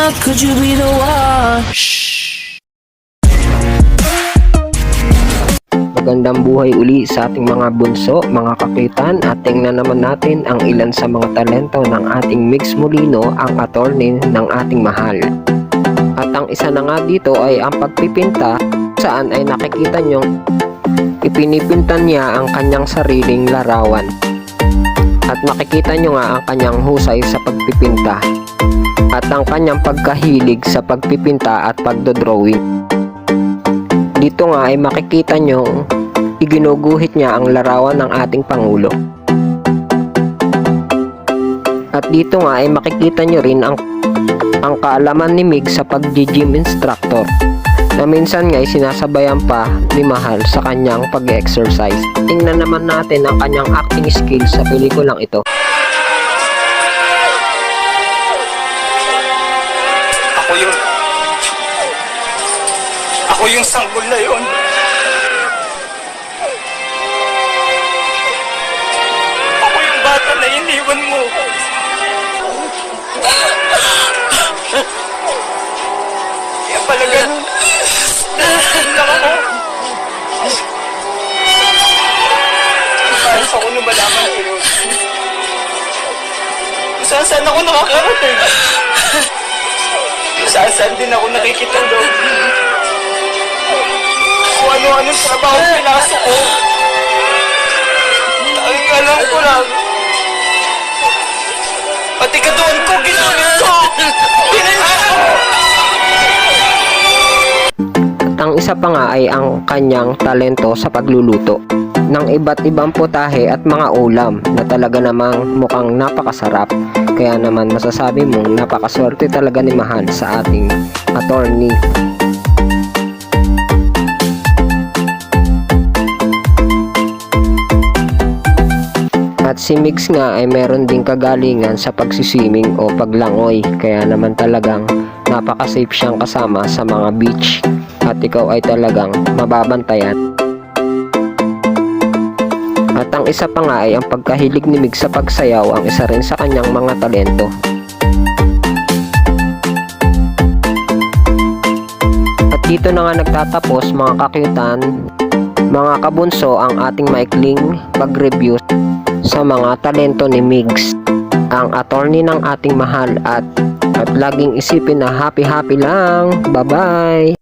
love, could you be the one? Magandang buhay uli sa ating mga bunso, mga kapitan at tingnan naman natin ang ilan sa mga talento ng ating Mix Molino, ang attorney ng ating mahal. At ang isa na nga dito ay ang pagpipinta saan ay nakikita nyo ipinipinta niya ang kanyang sariling larawan. At makikita nyo nga ang kanyang husay sa pagpipinta at ang kanyang pagkahilig sa pagpipinta at pagdodrawing. Dito nga ay makikita nyo iginuguhit niya ang larawan ng ating Pangulo. At dito nga ay makikita nyo rin ang, ang kaalaman ni Mig sa pag-gym instructor na minsan nga ay sinasabayan pa ni Mahal sa kanyang pag-exercise. Tingnan naman natin ang kanyang acting skills sa pelikulang ito. Ako yung sanggol na yon. Ako yung bata na iniwan mo. Kaya pala ganun. Lang ako. Ayos ako nung malaman ko yun. Kung saan saan ako nakakarating. Saan saan din ako nakikita doon. Kung ano-anong trabaho pinasok ko. Ang alam ko lang. Pati katawan ko. At ang isa pa nga ay ang kanyang talento sa pagluluto ng iba't ibang putahe at mga ulam na talaga namang mukhang napakasarap. Kaya naman masasabi mong napakaswerte talaga ni Mahal sa ating attorney. Si Mix nga ay meron ding kagalingan sa pagsiswimming o paglangoy. Kaya naman talagang napaka-safe siyang kasama sa mga beach. At ikaw ay talagang mababantayan. At ang isa pa nga ay ang pagkahilig ni Mig sa pagsayaw ang isa rin sa kanyang mga talento. At dito na nga nagtatapos mga kakyutan, mga kabunso ang ating maikling pag-review sa mga talento ni Migs, ang attorney ng ating mahal at at laging isipin na happy happy lang. Bye-bye!